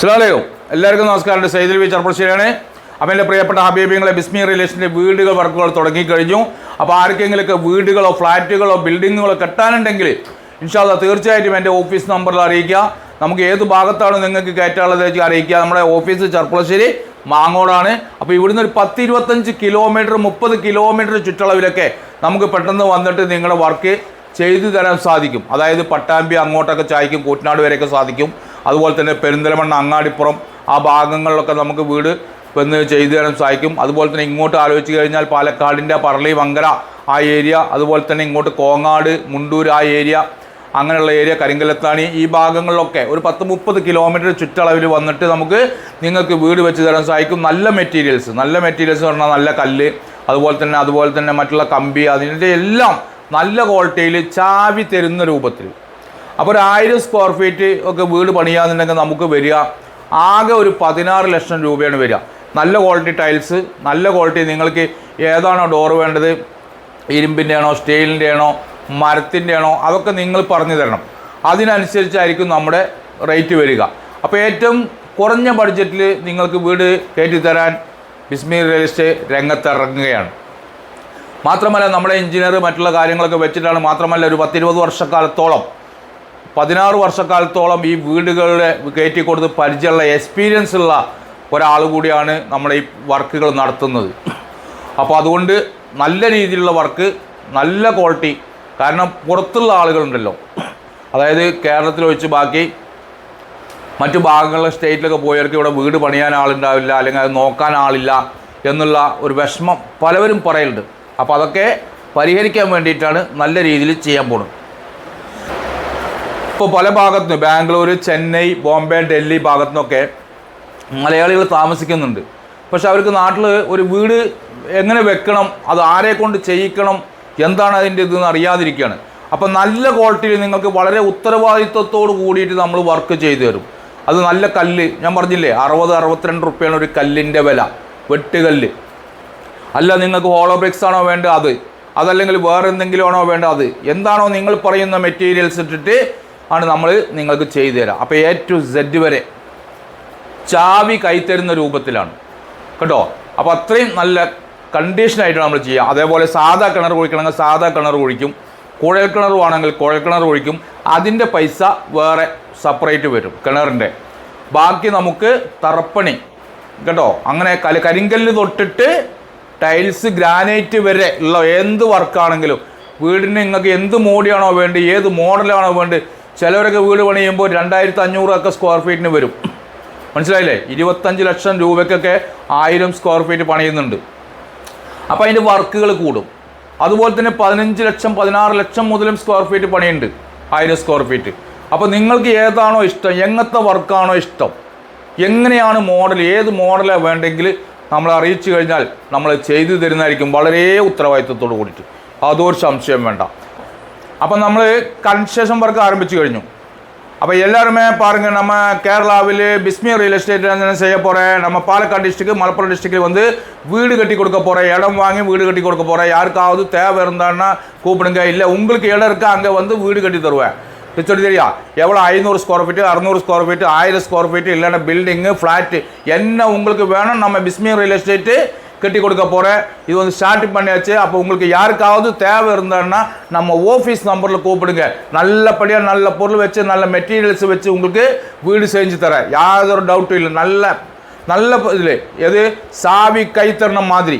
അസ്സലാമലൈക്കും. എല്ലാവർക്കും നമസ്കാരം സൈദിൽ വി ചർപ്പശ്ശേരിയാണ് അപ്പം എന്റെ പ്രിയപ്പെട്ട ഹബീബിങ്ങളെ ബിസ്മി റിലേഷന്റെ വീടുകൾ വർക്കുകൾ തുടങ്ങിക്കഴിഞ്ഞു. അപ്പോൾ ആർക്കെങ്കിലുമൊക്കെ വീടുകളോ ഫ്ലാറ്റുകളോ ബിൽഡിങ്ങുകളോ കെട്ടാനുണ്ടെങ്കിൽ ഇൻഷാല്ല തീർച്ചയായിട്ടും എന്റെ ഓഫീസ് നമ്പറിൽ അറിയിക്കുക. നമുക്ക് ഏത് ഭാഗത്താണ് നിങ്ങൾക്ക് കയറ്റാനുള്ളത് അറിയിക്കുക. നമ്മുടെ ഓഫീസ് ചെർപ്പളശ്ശേരി മാങ്ങോടാണ്. അപ്പോൾ ഇവിടുന്ന് ഒരു പത്ത് ഇരുപത്തഞ്ച് കിലോമീറ്റർ മുപ്പത് കിലോമീറ്റർ ചുറ്റളവിലൊക്കെ നമുക്ക് പെട്ടെന്ന് വന്നിട്ട് നിങ്ങളുടെ വർക്ക് ചെയ്തു തരാൻ സാധിക്കും. അതായത് പട്ടാമ്പി അങ്ങോട്ടൊക്കെ ചായക്കും കൂറ്റനാട് വരെയൊക്കെ സാധിക്കും. അതുപോലെ തന്നെ പെരിന്തലമണ്ണ അങ്ങാടിപ്പുറം ആ ഭാഗങ്ങളിലൊക്കെ നമുക്ക് വീട് വന്ന് ചെയ്തു തരാൻ സാധിക്കും അതുപോലെ തന്നെ ഇങ്ങോട്ട് ആലോചിച്ച് കഴിഞ്ഞാൽ പാലക്കാടിന്റെ പറളി വങ്കര ആ ഏരിയ അതുപോലെ തന്നെ ഇങ്ങോട്ട് കോങ്ങാട് മുണ്ടൂർ ആ ഏരിയ അങ്ങനെയുള്ള ഏരിയ കരിങ്കലത്താണി ഈ ഭാഗങ്ങളിലൊക്കെ ഒരു പത്ത് മുപ്പത് കിലോമീറ്റർ ചുറ്റളവിൽ വന്നിട്ട് നമുക്ക് നിങ്ങൾക്ക് വീട് വെച്ച് തരാൻ സാധിക്കും നല്ല മെറ്റീരിയൽസ് നല്ല മെറ്റീരിയൽസ് എന്ന് പറഞ്ഞാൽ നല്ല കല്ല് അതുപോലെ തന്നെ അതുപോലെ തന്നെ മറ്റുള്ള കമ്പി അതിന്റെ എല്ലാം നല്ല ക്വാളിറ്റിയിൽ ചാവി തരുന്ന രൂപത്തിൽ. അപ്പോൾ ഒരു ആയിരം സ്ക്വയർ ഫീറ്റ് ഒക്കെ വീട് പണിയാന്നുണ്ടെങ്കിൽ നമുക്ക് വരിക. ആകെ ഒരു പതിനാറ് ലക്ഷം രൂപയാണ് വരിക. നല്ല ക്വാളിറ്റി ടൈൽസ് നല്ല ക്വാളിറ്റി നിങ്ങൾക്ക് ഏതാണോ ഡോർ വേണ്ടത്? ഇരുമ്പിന്റെ ആണോ സ്റ്റീലിന്റെ ആണോ മരത്തിന്റെ ആണോ അതൊക്കെ നിങ്ങൾ പറഞ്ഞു തരണം. അതിനനുസരിച്ചായിരിക്കും നമ്മുടെ റേറ്റ് വരിക. അപ്പോൾ ഏറ്റവും കുറഞ്ഞ ബഡ്ജറ്റിൽ നിങ്ങൾക്ക് വീട് കയറ്റി തരാൻ ബിസ്മി റിയൽ എസ്റ്റേറ്റ് രംഗത്തിറങ്ങുകയാണ്. മാത്രമല്ല നമ്മുടെ എഞ്ചിനീയർ മറ്റുള്ള കാര്യങ്ങളൊക്കെ വെച്ചിട്ടാണ് മാത്രമല്ല ഒരു പത്തിരുപത് വർഷക്കാലത്തോളം പതിനാറ് വർഷക്കാലത്തോളം ഈ വീടുകളുടെ കയറ്റി കൊടുത്ത് പരിചയമുള്ള എക്സ്പീരിയൻസ് ഉള്ള ഒരാൾ കൂടിയാണ് നമ്മുടെ ഈ വർക്കുകൾ നടത്തുന്നത്. അപ്പോൾ അതുകൊണ്ട് നല്ല രീതിയിലുള്ള വർക്ക് നല്ല ക്വാളിറ്റി കാരണം പുറത്തുള്ള ആളുകളുണ്ടല്ലോ. അതായത് കേരളത്തിൽ വെച്ച് ബാക്കി മറ്റു ഭാഗങ്ങളിലെ സ്റ്റേറ്റിലൊക്കെ പോയവർക്ക് ഇവിടെ വീട് പണിയാൻ ആളുണ്ടാവില്ല അല്ലെങ്കിൽ അത് നോക്കാൻ ആളില്ല എന്നുള്ള ഒരു വിഷമം പലവരും പറയലുണ്ട്. അപ്പോൾ അതൊക്കെ പരിഹരിക്കാൻ വേണ്ടിയിട്ടാണ് നല്ല രീതിയിൽ ചെയ്യാൻ പോകുന്നത് ഇപ്പോൾ പല ഭാഗത്തും ബാംഗ്ലൂർ ചെന്നൈ ബോംബെ ഡൽഹി ഭാഗത്തു നിന്നൊക്കെ മലയാളികൾ താമസിക്കുന്നുണ്ട്. പക്ഷെ അവർക്ക് നാട്ടിൽ ഒരു വീട് എങ്ങനെ വെക്കണം അത് ആരെ കൊണ്ട് ചെയ്യിക്കണം എന്താണ് അതിന്റെ ഇതെന്ന് അറിയാതിരിക്കുകയാണ്. അപ്പം നല്ല ക്വാളിറ്റിയിൽ നിങ്ങൾക്ക് വളരെ ഉത്തരവാദിത്വത്തോട് കൂടിയിട്ട് നമ്മൾ വർക്ക് ചെയ്തു തരും. അത് നല്ല കല്ല് ഞാൻ പറഞ്ഞില്ലേ അറുപത് അറുപത്തിരണ്ട് റുപ്യാണ് ഒരു കല്ലിന്റെ വില വെട്ടുകല്ല് അല്ല നിങ്ങൾക്ക് ഹോളോബ്രിക്സ് ആണോ വേണ്ടത് അത്? അതല്ലെങ്കിൽ വേറെ എന്തെങ്കിലും ആണോ വേണ്ടത് എന്താണോ നിങ്ങൾ പറയുന്ന മെറ്റീരിയൽസ് ഇട്ടിട്ട് ആണ് നമ്മൾ നിങ്ങൾക്ക് ചെയ്തു തരാം. അപ്പോൾ എ ടു സെഡ് വരെ ചാവി കൈത്തരുന്ന രൂപത്തിലാണ്. കേട്ടോ? അപ്പോൾ അത്രയും നല്ല കണ്ടീഷനായിട്ടാണ് നമ്മൾ ചെയ്യുക. അതേപോലെ സാധാ കിണർ കുഴിക്കണമെങ്കിൽ സാധാ കിണർ കുഴിക്കും. കുഴൽ കിണർ വേണമെങ്കിൽ കുഴൽ കിണർ കുഴിക്കും. അതിന്റെ പൈസ വേറെ സെപ്പറേറ്റ് വരും കിണറിന്റെ ബാക്കി നമുക്ക് തറപ്പണി. കേട്ടോ? അങ്ങനെ കല കരിങ്കല്ല് തൊട്ടിട്ട് ടൈൽസ് ഗ്രാനൈറ്റ് വരെ ഉള്ള എന്ത് വർക്കാണെങ്കിലും വീടിന് നിങ്ങൾക്ക് എന്ത് മോഡിയാണോ വേണ്ടത് ഏത് മോഡലാണോ വേണ്ടത് ചിലവരൊക്കെ വീട് പണിയുമ്പോൾ രണ്ടായിരത്തി അഞ്ഞൂറൊക്കെ സ്ക്വയർ ഫീറ്റിന് വരും. മനസ്സിലായില്ലേ? ഇരുപത്തഞ്ച് ലക്ഷം രൂപയ്ക്കൊക്കെ ആയിരം സ്ക്വയർ ഫീറ്റ് പണിയുന്നുണ്ട്. അപ്പോൾ അതിന്റെ വർക്കുകൾ കൂടും. അതുപോലെ തന്നെ പതിനഞ്ച് ലക്ഷം പതിനാറ് ലക്ഷം മുതലും സ്ക്വയർ ഫീറ്റ് പണിയുണ്ട്. ആയിരം സ്ക്വയർ ഫീറ്റ് അപ്പോൾ നിങ്ങൾക്ക് ഏതാണോ ഇഷ്ടം? എങ്ങനത്തെ വർക്കാണോ ഇഷ്ടം? എങ്ങനെയാണ് മോഡൽ ഏത് മോഡലാണ് വേണ്ടെങ്കിൽ നമ്മൾ അറിയിച്ചു കഴിഞ്ഞാൽ നമ്മൾ ചെയ്തു തരുന്നതായിരിക്കും. വളരെ ഉത്തരവാദിത്വത്തോട് കൂടിയിട്ട്. അതൊരു സംശയം വേണ്ട. അപ്പം നമ്മൾ കൺസ്ട്രക്ഷൻ വർക്ക് ആരംഭിച്ചു കഴിഞ്ഞു அப்போ எல்லாருமே பாருங்க நம்ம கேரளாவில் பிஸ்மி ரியல் எஸ்டேட் என்ன செய்ய போகிறேன் நம்ம பாலக்காடு டிஸ்ட்ரிக்ட் மலப்புரம் டிஸ்ட்ரிக்டில் வந்து வீடு கட்டி கொடுக்க போகிறேன் இடம் வாங்கி வீடு கட்டி கொடுக்க போகிறேன் யாருக்காவது தேவை இருந்தான்னா கூப்பிடுங்க இல்லை உங்களுக்கு இடம் இருக்கா அங்கே வந்து வீடு கட்டி தருவேன் சொல்லி தெரியா எவ்வளோ ஐநூறு ஸ்கொயர் ஃபீட்டு அறநூறு ஸ்கொயர் ஃபீட்டு ஆயிரம் ஸ்கொயர் ஃபீட்டு இல்லைன்னா பில்டிங்கு ஃப்ளாட்டு என்ன உங்களுக்கு வேணும் நம்ம பிஸ்மி ரியல் எஸ்டேட்டு கட்டி கொடுக்க போகிறேன் இது வந்து ஸ்டார்ட் பண்ணியாச்சு. அப்போ உங்களுக்கு யாருக்காவது தேவை இருந்தான்னா நம்ம ஆஃபீஸ் நம்பரில் கூப்பிடுங்க. நல்லபடியாக நல்ல பொருள் வச்சு நல்ல மெட்டீரியல்ஸ் வச்சு உங்களுக்கு வீடு செஞ்சு தரேன். யாதொரு டவுட்டும் இல்லை. நல்ல நல்ல இதில் எது? சாவி கைத்தரணம் மாதிரி.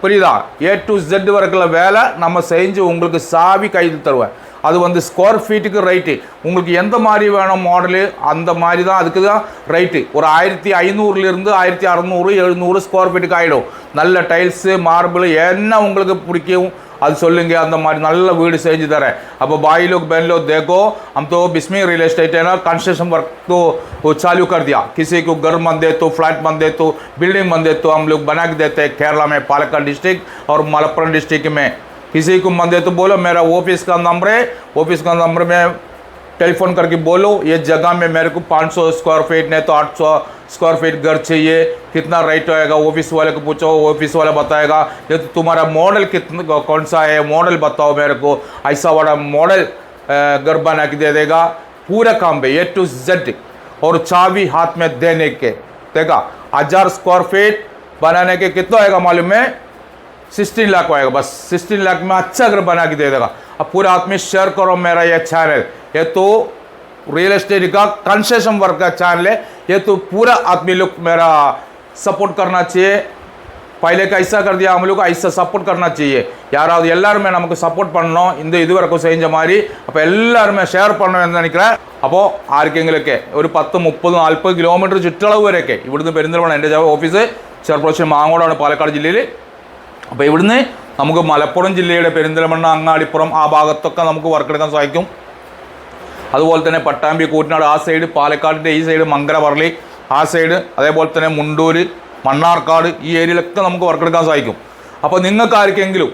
புரியுதா? ஏ டு ஜெட் வரைக்குள்ள வேலை நம்ம செஞ்சு உங்களுக்கு சாவி கைது தருவேன். அது வந்து ஸ்கொயர் ஃபீட்டுக்கு ரைட்டு உங்களுக்கு எந்த மாதிரி வேணும் மாடலு அந்த மாதிரி தான் அதுக்கு தான் ரைட்டு ஒரு ஆயிரத்தி ஐநூறுலேருந்து ஆயிரத்தி அறநூறு எழுநூறு ஸ்கொயர் ஃபீட்டுக்கு ஆகிடும் நல்ல டைல்ஸு மார்பிள் என்ன உங்களுக்கு பிடிக்கும்? அது சொல்லுங்க அந்த மாதிரி நல்ல வீடு செஞ்சு தரேன் அப்போ भाई लोग बहन लोग देखो हम तो बिस्मी रियल एस्टेट है ना कंस्ट्रक्शन वर्क तो वो चालू कर दिया किसी को घर बन दे तो फ्लैट बन दे तो बिल्डिंग बन दे तो हम लोग बना के देते हैं केरला में पालक्काड डिस्ट्रिक्ट और मलप्पुरम डिस्ट्रिक्ट में किसी को मन दे तो बोलो मेरा ऑफिस का नंबर है ऑफिस का नंबर में टेलीफोन करके बोलो, ये जगह में मेरे को 500 स्क्वायर फीट नहीं तो 800 स्क्वायर फीट घर चाहिए। कितना रेट होएगा ऑफ़िस वाले को पूछो ऑफ़िस वाला बताएगा, ये तो तुम्हारा मॉडल कितना, कौन सा है मॉडल बताओ मेरे को। ऐसा वाला मॉडल घर बना के दे देगा, पूरा काम पे ए टू जेड और चाबी हाथ में देने के। देखा, हज़ार स्क्वायर फीट बनाने के कितना आएगा मालूम है? सिक्सटीन लाख आएगा बस सिक्सटीन लाख में अच्छा घर बना के दे देगा। अब पूरा आदमी शेयर करो, मेरा ये चैनल ये तो रियल एस्टेट का कंसेशन वर्क का चैनल है ये तो पूरा आदमी लोग मेरा सपोर्ट करना चाहिए पहले का ऐसा कर दिया हम लोग को ऐसा சப்போர்ட் करना चाहिए யாராவது எல்லாருமே நமக்கு சப்போர்ட் பண்ணணும் இந்த இதுவரைக்கும் செஞ்ச மாதிரி அப்போ எல்லாருமே ஷேர் பண்ணணும்னு நினைக்கிறேன் അപ്പോൾ ആർക്കെങ്കിലൊക്കെ ഒരു പത്ത് മുപ്പത് നാൽപ്പത് കിലോമീറ്റർ ചുറ്റളവ് വരെയൊക്കെ ഇവിടുന്ന് പെരിന്തൽമണ്ണ എൻ്റെ ഓഫീസ് ചെറുപ്രാവശ്യം മാങ്ങോടാണ് പാലക്കാട് ജില്ലയിൽ അപ്പോൾ ഇവിടുന്ന് നമുക്ക് മലപ്പുറം ജില്ലയുടെ പെരിന്തൽമണ്ണ അങ്ങാടിപ്പുറം ആ ഭാഗത്തൊക്കെ നമുക്ക് വർക്ക് എടുക്കാൻ സാധിക്കും അതുപോലെ തന്നെ പട്ടാമ്പി കൂറ്റനാട് ആ സൈഡ് പാലക്കാടിന്റെ ഈ സൈഡ് മങ്കരപറളി ആ സൈഡ് അതേപോലെ തന്നെ മുണ്ടൂര് മണ്ണാർക്കാട് ഈ ഏരിയയിലൊക്കെ നമുക്ക് വർക്കെടുക്കാൻ സാധിക്കും. അപ്പോൾ നിങ്ങൾക്ക് ആർക്കെങ്കിലും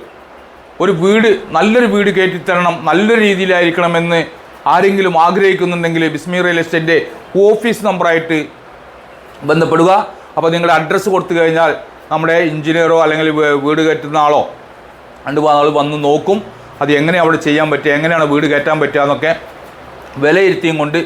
ഒരു വീട് നല്ലൊരു വീട് കയറ്റിത്തരണം നല്ലൊരു രീതിയിലായിരിക്കണമെന്ന് ആരെങ്കിലും ആഗ്രഹിക്കുന്നുണ്ടെങ്കിൽ ബിസ്മി റിയൽ എസ്റ്റേറ്റിന്റെ ഓഫീസ് നമ്പറായിട്ട് ബന്ധപ്പെടുക. അപ്പോൾ നിങ്ങളുടെ അഡ്രസ്സ് കൊടുത്തു കഴിഞ്ഞാൽ നമ്മുടെ എഞ്ചിനീയറോ അല്ലെങ്കിൽ വീട് കയറ്റുന്ന ആളോ രണ്ട് ആൾ വന്ന് നോക്കും. അത് എങ്ങനെ അവിടെ ചെയ്യാൻ പറ്റുക എങ്ങനെയാണ് വീട് കയറ്റാൻ പറ്റുക എന്നൊക്കെ വിലയിരുത്തിയും കൊണ്ട്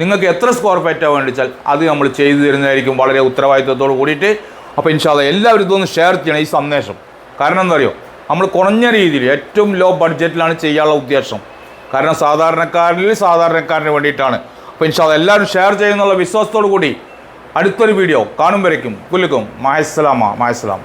നിങ്ങൾക്ക് എത്ര സ്ക്വയർ ഫീറ്റാണ് വേണ്ടിച്ചാൽ അത് നമ്മൾ ചെയ്തു തരുന്നതായിരിക്കും വളരെ ഉത്തരവാദിത്വത്തോട് കൂടിയിട്ട്. അപ്പോൾ ഇൻഷാല്ല എല്ലാവരും ഇതൊന്ന് ഷെയർ ചെയ്യണം ഈ സന്ദേശം. കാരണം എന്താ അറിയോ? നമ്മൾ കുറഞ്ഞ രീതിയിൽ ഏറ്റവും ലോ ബഡ്ജറ്റിലാണ് ചെയ്യാനുള്ള ഉദ്ദേശം. കാരണം സാധാരണക്കാരിൽ സാധാരണക്കാരന് വേണ്ടിയിട്ടാണ്. അപ്പോൾ ഇൻഷാല്ല എല്ലാവരും ഷെയർ ചെയ്യുന്നുള്ള വിശ്വാസത്തോടു കൂടി അടുത്തൊരു വീഡിയോ കാണും കാണുമ്പോഴേക്കും പുല്ലുക്കും മായസ്സലാമ മായസ്സലാം